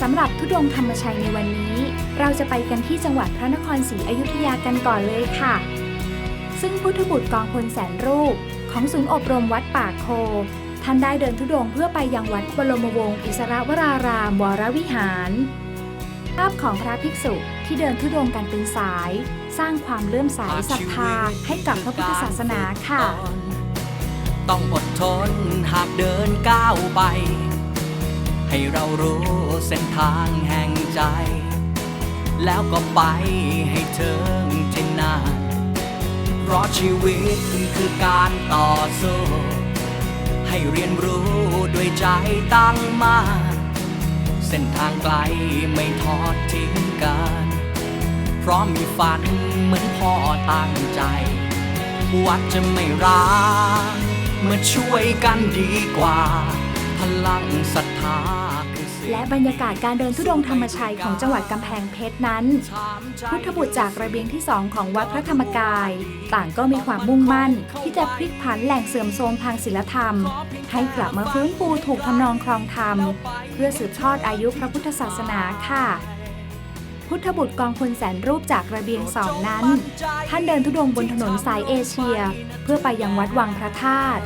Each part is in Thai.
สำหรับทุดงธรรมชัยในวันนี้ เราจะไปกันที่จังหวัดพระนครศรีอยุธยากันก่อนเลยค่ะ ซึ่งพุทธบุตรกองพลแสนรูป ของศูนย์อบรมวัดป่าโค ท่านได้เดินทุดงเพื่อไปยังวัดบรมวงศ์อิสระวรารามวรวิหาร ภาพของพระภิกษุที่เดินทุดงกันเป็นสาย สร้างความเลื่อมใสศรัทธาให้กับพระพุทธศาสนาค่ะ ต้องอดทนหากเดินก้าวไป ให้เรารู้เส้นทางแห่งใจ แล้วก็ไปให้ถึงที่นานเพราะชีวิตคือการต่อสู้ ให้เรียนรู้ด้วยใจตั้งมาเส้นทางไกลไม่ทอดทิ้งกัน เพราะมีฝันเหมือนพ่อตั้งใจ วัดจะไม่ร้างเมื่อช่วยกันดีกว่า พลังศรัทธาคือสิ่ง และบรรยากาศการเดินทุดงธรรมชัยของจังหวัดกำแพงเพชรนั้น พุทธบุตรจากระเบียงที่สองของวัดพระธรรมกาย ต่างก็มีความมุ่งมั่น ที่จะพลิกผันแหล่งเสื่อมโทรมทางศิลธรรม ให้กลับมาฟื้นฟูถูกทำนองครองธรรม เพื่อสืบทอดอายุพระพุทธศาสนาค่ะ พุทธบุตรกองพลแสนรูปจากระเบียงสองนั้น ท่านเดินทุดงบนถนนสายเอเชีย เพื่อไปยังวัดวังพระธาตุ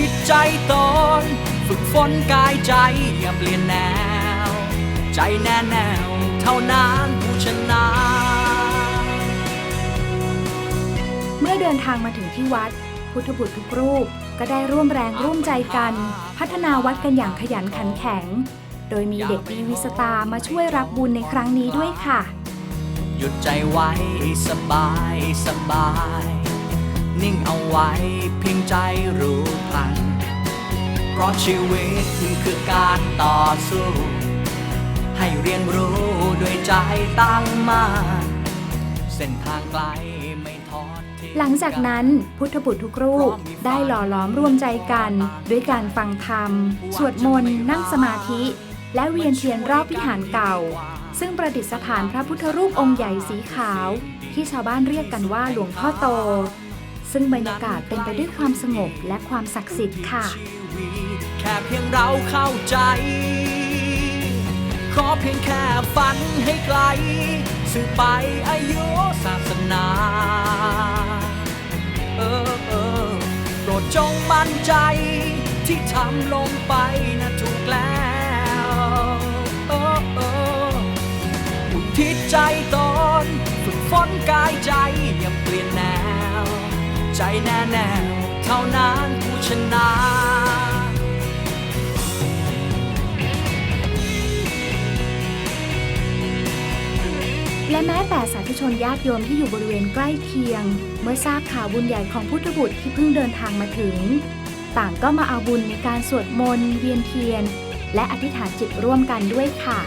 อุทิศใจตน ฝึกฝนกายใจอย่าเปลี่ยนแนว ใจแน่แนว เท่านั้นผู้ชนะ เมื่อเดินทางมาถึงที่วัด พุทธบุตรทุกรูปก็ได้ร่วมแรงร่วมใจกัน พัฒนาวัดกันอย่างขยันขันแข็ง โดยมีเด็กดีวิสตามาช่วยรับบุญในครั้งนี้ด้วยค่ะ หยุดใจไว้สบายสบาย นิ่งเอาไว้เพียงใจรู้พลัน เพราะชีวิตคือการต่อสู้ ให้เรียนรู้ด้วยใจตั้งมาเส้นทางไกลไม่ทอดทิ้งหลังจากนั้นพุทธบุตรทุกรูปได้หล่อล้อมร่วมใจกัน ด้วยการฟังธรรม สวดมนต์นั่งสมาธิ และเวียนเทียนรอบวิหารเก่า ซึ่งประดิษฐานพระพุทธรูปองค์ใหญ่สีขาว ที่ชาวบ้านเรียกกันว่าหลวงพ่อโต ซึ่งบรรยากาศเป็นไปด้วยความสงบและความศักดิ์สิทธิ์ค่ะ แค่เพียงเราเข้าใจ ขอเพียงแค่ฝันให้ไกล สื่อไปอายุศาสนา เออเออโปรดจงมั่นใจที่ทำลงไปนะถูกแล้วเออเอออุทิศใจตนฝึกฝนกายใจอย่าเปลี่ยนแนว ใจแน่แนวเท่านั้นผู้ชนะและแม้แต่สาธุชนญาติโยมที่อยู่บริเวณใกล้เคียง เมื่อทราบข่าวบุญใหญ่ของพุทธบุตรที่เพิ่งเดินทางมาถึง ต่างก็มาเอาบุญในการสวดมนต์เวียนเทียน และอธิษฐานจิตร่วมกันด้วยค่ะ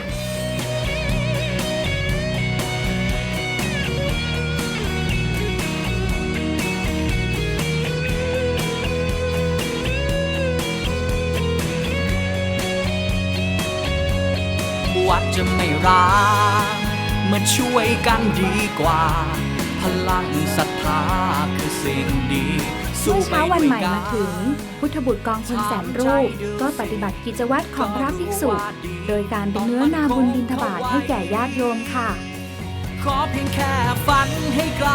วัดจะไม่ร้างเมื่อช่วยกันดีกว่า พลังศรัทธาคือสิ่งดีเมื่อเช้าวันใหม่ไปด้วยมาถึง พุทธบุตรกองพลแสนรูป ก็ปฏิบัติกิจวัตรของพระภิกษุ โดยการเป็นเนื้อนาบุญบิณฑบาตให้แก่ญาติโยมค่ะ ขอเพียงแค่ฝันให้ไกล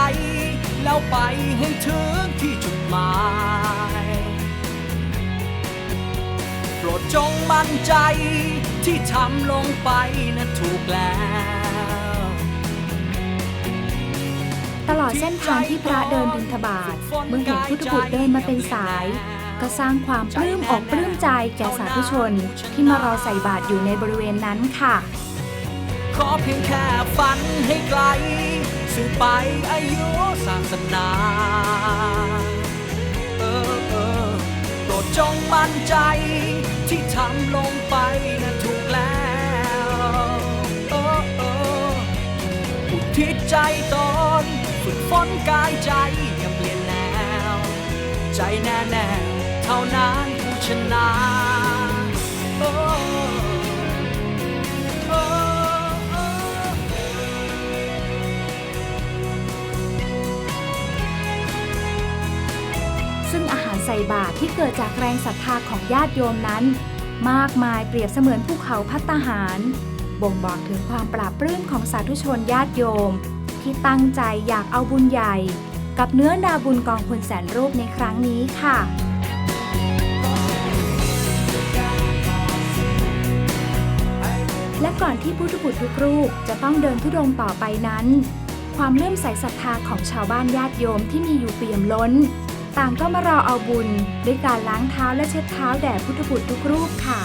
แล้วไปให้ถึงที่จุดหมาย รดจงมั่นใจ ที่ทำลงไปนั้นถูกแล้ว ตลอดเส้นทางที่พระเดินบิณฑบาตเมื่อเห็นพุทธบุตรเดินมาเป็นสาย ก็สร้างความปลื้มอกปลื้มใจแก่สาธุชน ที่มารอใส่บาตรอยู่ในบริเวณนั้นค่ะ ขอเพียงแค่ฝันให้ไกลสื่อไปอายุศาสนาเออเออโปรดจงมั่นใจ ที่ทำลงไปนะถูกแล้วโอ้โอออุทิศใจตนฝึกฝนกายใจอย่าเปลี่ยนแนว ใจแน่แน่เท่านั้นผู้ชนะโอ้ บาตรที่เกิดจากแรงศรัทธาของญาติโยมนั้น มากมายเปรียบเสมือนภูเขาพัตตาหาร บ่งบอกถึงความปราบปลื้มของสาธุชนญาติโยม ที่ตั้งใจอยากเอาบุญใหญ่ กับเนื้อนาบุญกองพลแสนรูปในครั้งนี้ค่ะและก่อนที่พุทธบุตรทุกรูปจะต้องเดินทุดงต่อไปนั้น ความเลื่อมใสศรัทธาของชาวบ้านญาติโยมที่มีอยู่เปี่ยมล้น ต่างก็มารอเอาบุญ ด้วยการล้างเท้าและเช็ดเท้าแด่พุทธบุตรทุกรูปค่ะ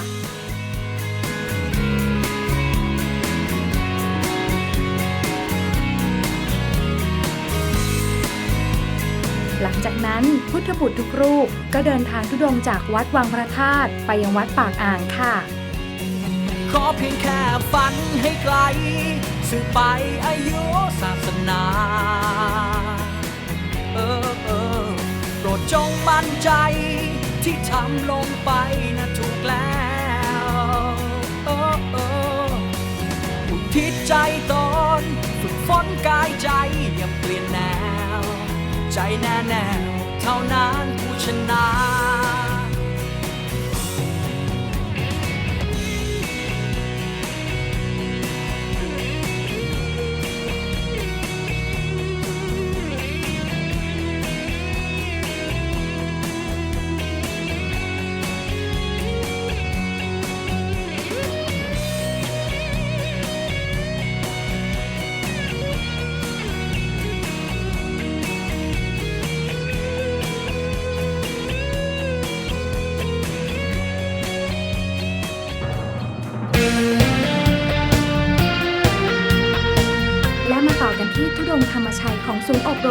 หลังจากนั้นพุทธบุตรทุกรูปก็เดินทางทุดงจากวัดวังพระธาตุไปยังวัดปากอ่างค่ะ ขอเพียงแค่ฝันให้ไกลสื่อไปอายุศาสนา เออ รดจงมั่นใจ ที่ทำลงไปนะถูกแล้วอุทิศใจตนฝึกฝนกายใจอย่าเปลี่ยนแนว ใจแน่แนวเท่านั้นผู้ชนะ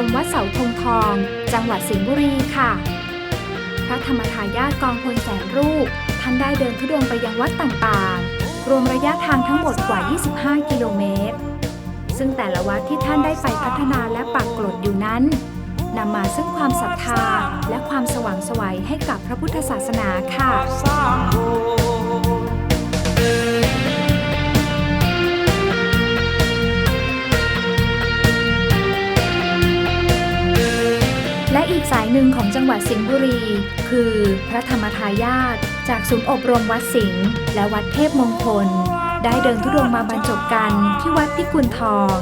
มวัดเสาธงทอง จังหวัดสิงห์บุรีค่ะ พระธรรมทายาทกองพลแสนรูป ท่านได้เดินทุดงไปยังวัดต่างๆ รวมระยะทางทั้งหมดกว่า 25 กิโลเมตร ซึ่งแต่ละวัดที่ท่านได้ไปพัฒนาและปักกลดอยู่นั้นนำมาซึ่งความศรัทธาและความสว่างไสวัยให้กับพระพุทธศาสนาค่ะ และอีกสายหนึ่งของจังหวัดสิงห์บุรี คือพระธรรมทายาทจากศูนย์อบรมวัดสิงห์และวัดเทพมงคล ได้เดินทุดงมาบรรจบกันที่วัดพิกุลทอง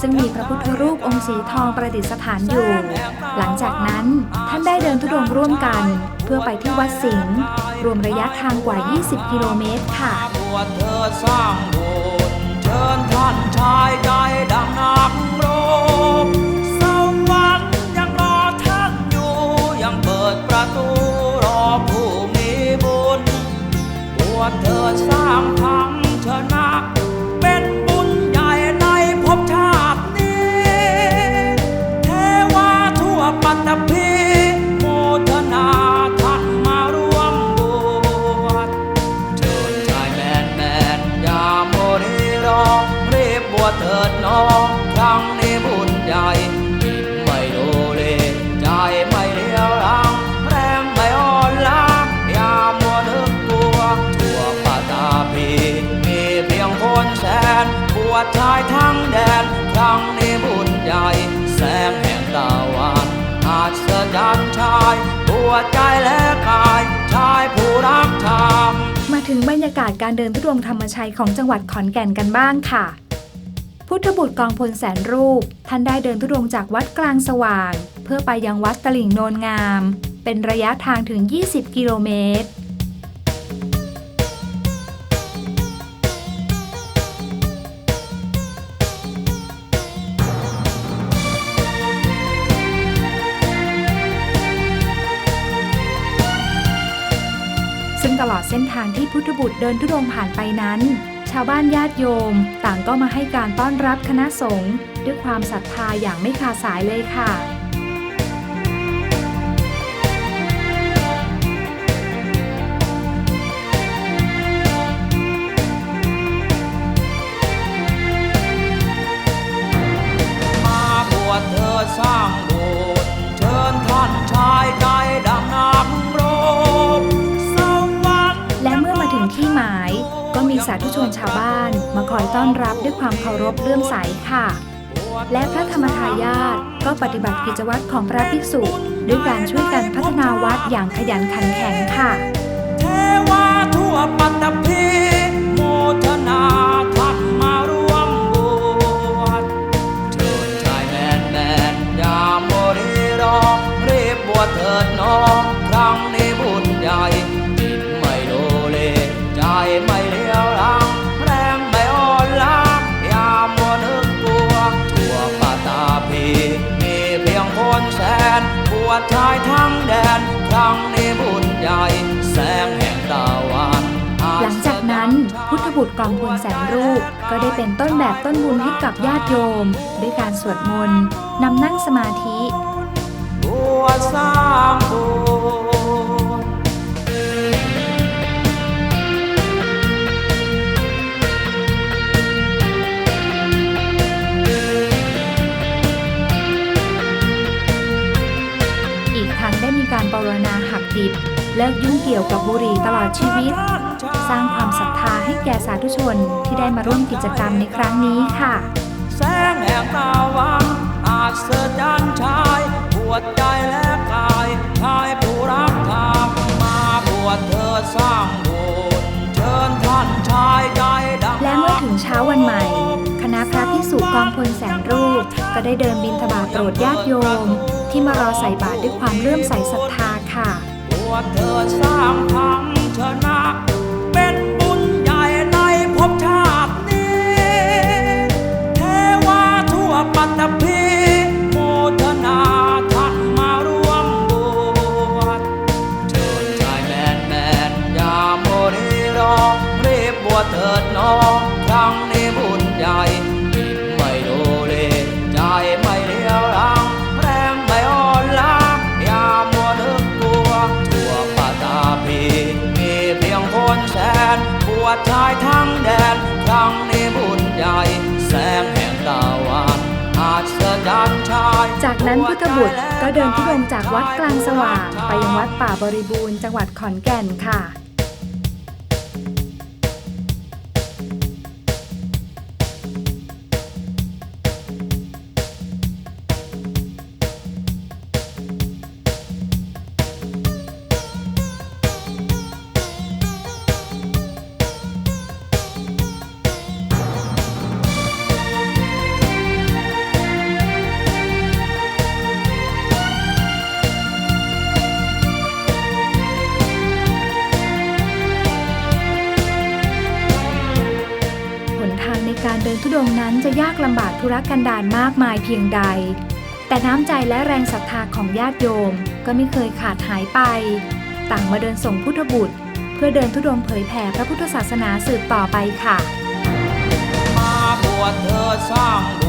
ซึ่งมีพระพุทธรูปองค์สีทองประดิษฐานอยู่ หลังจากนั้นท่านได้เดินทุดงร่วมกัน เพื่อไปที่วัดสิงห์รวมระยะทางกว่า 20 กิโลเมตรค่ะเธอสร้างโบสถ์เชิญท่านชายใจดังนักร วชเธอสร้างธรรม ชายทั้งแดนครั้งนี้บุญใหญ่ แสงแห่งตะวันอาจเสจันชายบวใจและกาย ชายผู้รักธรรมมาถึงบรรยากาศการเดินทุดงธรรมชัยของจังหวัดขอนแก่นกันบ้างค่ะ พุทธบุตรกองพลแสนรูป ท่านได้เดินทุดงจากวัดกลางสว่าง เพื่อไปยังวัดตลิ่งโนนงาม เป็นระยะทางถึง 20 กิโลเมตร ส้นทางที่พุทธบุตรเดินทุดงผ่านไปนั้น ชาวบ้านญาติโยม ต่างก็มาให้การต้อนรับคณะสงฆ์ด้วยความศรัทธาอย่างไม่ขาดสายเลยค่ะาธุชนชาวบ้านมาคอยต้อนรับด้วยความเคารพเลื่อมใสค่ะ และพระธรรมทายาทก็ปฏิบัติกิจวัตรของพระภิกษุ ด้วยการช่วยกันพัฒนาวัดอย่างขยันขันแข็งค่ะเทวาทั่วปัตตภีโมทนาท่านมาร่วมบวชเถิดชายแมนแมนอย่าโมรีรอรีบบวชเถิดน้อง องพลแสนรูป ก็ได้เป็นต้นแบบต้นบุญให้กับญาติโยม ด้วยการสวดมนต์นำนั่งสมาธิบวสร้างบุญอีกทั้งได้มีการปรณาหักดิบเลิกยุ่งเกี่ยวกับบุหรี่ตลอดชีวิต สร้างความศรัทธาให้แก่สาธุชนที่ได้มาร่วมกิจกรรมในครั้งนี้ค่ะ แสงแห่งตะวันอาจเสดจันชายปวดใจและกายชายผู้รักธรรมมาบวชเธอสร้างบุญเชิญท่านชายใจดังและเมื่อถึงเช้าวันใหม่ คณะพระภิกษุกองพลแสนรูป ก็ได้เดินบินทบาทโปรดญาติโยม ที่มารอใส่บาตรด้วยความเลื่อมใสศรัทธาค่ะ บวชเธอสร้างธรรมชนะ ปัตตภีโมทนาท่านมาร่วมบวชเชิญชายแมนแมนอย่าโมรีรอรีบบวชเถิดน้อง นั้นพุทธบุตรก็เดินทุดงจากวัดกลางสว่าง ไปยังวัดป่าบริบูรณ์จังหวัดขอนแก่นค่ะ การเดินทุดงนั้นจะยากลำบากทุรกันดารมากมายเพียงใด แต่น้ำใจและแรงศรัทธาของญาติโยมก็ไม่เคยขาดหายไป ต่างมาเดินส่งพุทธบุตร เพื่อเดินทุดงเผยแผ่พระพุทธศาสนาสืบต่อไปค่ะ มาบวชเธอสร้าง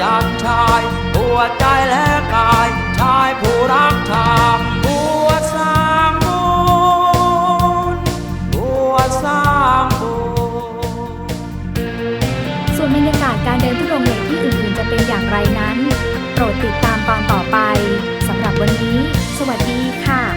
จเสดันชายบวใจและกายชายผู้รักธรรมบัวสร้างบุญบัวสร้างบุญส่วนบรรยากาศการเดินทุดงค์ในที่อื่นๆจะเป็นอย่างไรนั้น โปรดติดตามตอนต่อไปสำหรับวันนี้ สวัสดีค่ะ